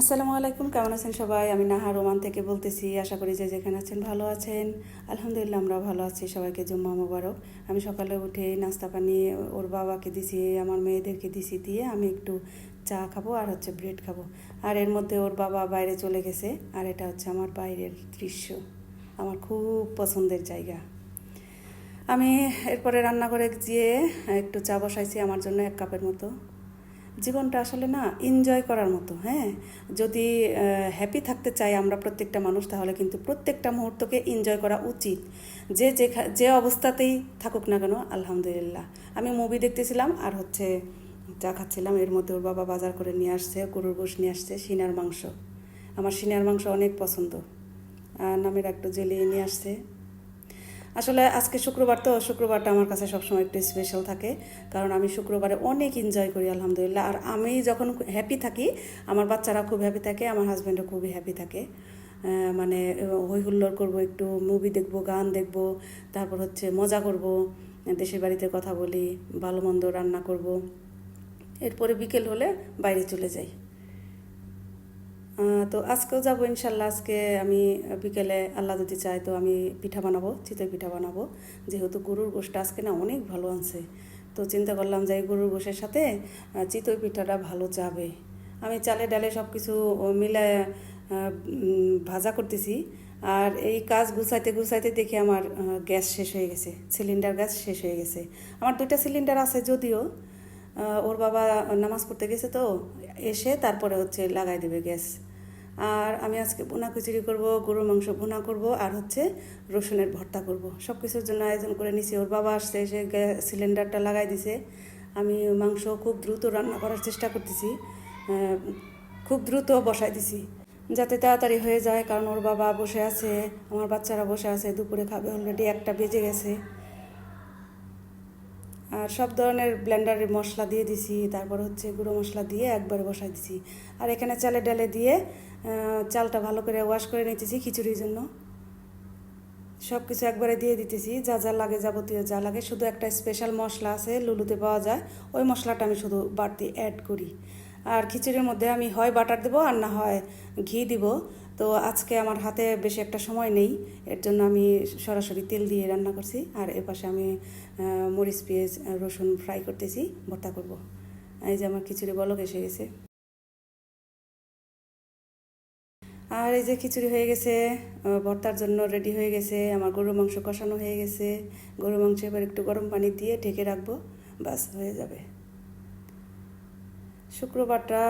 আসসালামু আলাইকুম, কেমন আছেন সবাই? আমি নাহা রোমান থেকে বলতেছি, আশা করি যে যেখানে আছেন ভালো আছেন। আলহামদুলিল্লাহ আমরা ভালো আছি, সবাইকে জুম্মা মোবারক। আমি সকালে উঠে নাস্তা পানি ওর বাবাকে দিছি, আমার মেয়েদেরকে দিছি, দিয়ে আমি একটু চা খাব আর হচ্ছে ব্রেড খাব। আর এর মধ্যে ওর বাবা বাইরে চলে গেছে, আর এটা হচ্ছে আমার বাইরের দৃশ্য। আমার খুব পছন্দের জায়গা। আমি এরপরে রান্নাঘরে গিয়ে একটু চা বসাইছি, আমার জন্য এক কাপের মতো। জীবনটা আসলে না এনজয় করার মতো হ্যাঁ? যদি হ্যাপি থাকতে চাই আমরা প্রত্যেকটা মানুষ, তাহলে কিন্তু প্রত্যেকটা মুহূর্তকে এনজয় করা উচিত। যে যে অবস্থাতেই থাকুক না কেন, আলহামদুলিল্লাহ। আমি মুভি দেখতেছিলাম, আর হচ্ছে চা খাচ্ছিলাম, এর মধ্যে ওর বাবা বাজার করে নিয়ে আসছে, গরুর গোশ নিয়ে আসছে, সিনার মাংস। আমার সিনার মাংস অনেক পছন্দ। নামের একটু জেলিয়ে নিয়ে আসছে। আসলে আজকে শুক্রবার তো, শুক্রবারটা আমার কাছে সবসময় একটু স্পেশাল থাকে। কারণ আমি শুক্রবারে অনেক এনজয় করি, আলহামদুলিল্লাহ। আর আমি যখন হ্যাপি থাকি, আমার বাচ্চারা খুব হ্যাপি থাকে, আমার হাজব্যান্ডও খুবই হ্যাপি থাকে। মানে হই হুল্লোড় করব, একটু মুভি দেখব, গান দেখব, তারপর হচ্ছে মজা করব, দেশের বাড়িতে কথা বলি, ভালো মন্দ রান্না করব। এরপরে বিকেল হলে বাইরে চলে যাই। তো আজকেও যাব ইনশাল্লাহ। আজকে আমি বিকেলে আল্লাহ যদি চাই তো আমি পিঠা বানাবো, চিতই পিঠা বানাবো। যেহেতু গরুর গোষ্ঠটা আজকে না অনেক ভালো আনছে। তো চিন্তা করলাম যে গরুর গোশের সাথে চিতই পিঠাটা ভালো যাবে। আমি চালে ডালে সব কিছু মিলে ভাজা করতেছি। আর এই কাজ গুছাইতে গুছাইতে দেখি আমার গ্যাস শেষ হয়ে গেছে। সিলিন্ডার গ্যাস শেষ হয়ে গেছে। আমার দুইটা সিলিন্ডার আছে যদিও ওর বাবা নামাজ পড়তে গেছে তো, এসে তারপরে হচ্ছে লাগাই দেবে গ্যাস। আর আমি আজকে বোনা খিচুড়ি করব, গরুর মাংস বোনা করব আর হচ্ছে রসুনের ভর্তা করব। সব কিছুর জন্য আয়োজন করে নিছি। ওর বাবা আসছে, এসে গ্যাস সিলিন্ডারটা লাগাই দিছে। আমি মাংস খুব দ্রুত রান্না করার চেষ্টা করতেছি। খুব দ্রুত বসাই দিছি। যাতে তাড়াতাড়ি হয়ে যায়, কারণ ওর বাবা বসে আছে, আমার বাচ্চারা বসে আছে, দুপুরে খাবে অলরেডি একটা বেজে গেছে। আর সব ধরনের ব্লেন্ডারের মশলা দিয়ে দিছি, তারপর হচ্ছে গুঁড়ো মশলা দিয়ে একবার বসাই দিছি। আর এখানে চালে ডালে দিয়ে চালটা ভালো করে ওয়াশ করে নিতেছি খিচুড়ির জন্য। সব কিছু একবারে দিয়ে দিতেছি, যা যা লাগে যাবতীয় যা লাগে। শুধু একটা স্পেশাল মশলা আছে, লুলুতে পাওয়া যায়, ওই মশলাটা আমি শুধু বাড়তি অ্যাড করি। আর খিচুড়ির মধ্যে আমি হয় বাটার দেবো আর না হয় ঘি দিব। তো আজকে আমার হাতে বেশি একটা সময় নেই, এর জন্য আমি সরাসরি তেল দিয়ে রান্না করছি। আর এপাশে আমি মরিচ, পেঁয়াজ, রসুন ফ্রাই করতেছি, ভর্তা করব। এই যে আমার খিচুড়ি বলক এসে গেছে। আর এই যে খিচুড়ি হয়ে গেছে ভর্তার জন্য রেডি হয়ে গেছে, আমার গরুর মাংস কষানো হয়ে গেছে। গরুর মাংস এবার একটু গরম পানি দিয়ে ঢেকে রাখব বাস হয়ে যাবে। শুক্রবারটা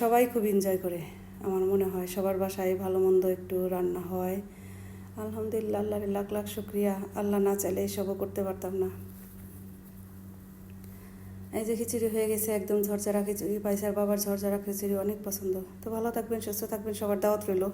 সবাই খুব এনজয় করে, আমার মনে হয়। সবার বাসায় ভালো মন্দ একটু রান্না হয়। আলহামদুলিল্লাহ, আল্লাহর লাখ লাখ শুক্রিয়া। আল্লাহ না চাইলে এসবও করতে পারতাম না। এই যে খিচুড়ি হয়ে গেছে, একদম ঝরঝরা খিচুড়ি, পাইসার বাবার ঝরঝরা খিচুড়ি, অনেক পছন্দ। তো ভালো থাকবেন, সুস্থ থাকবেন, সবার দাওয়াত রইল।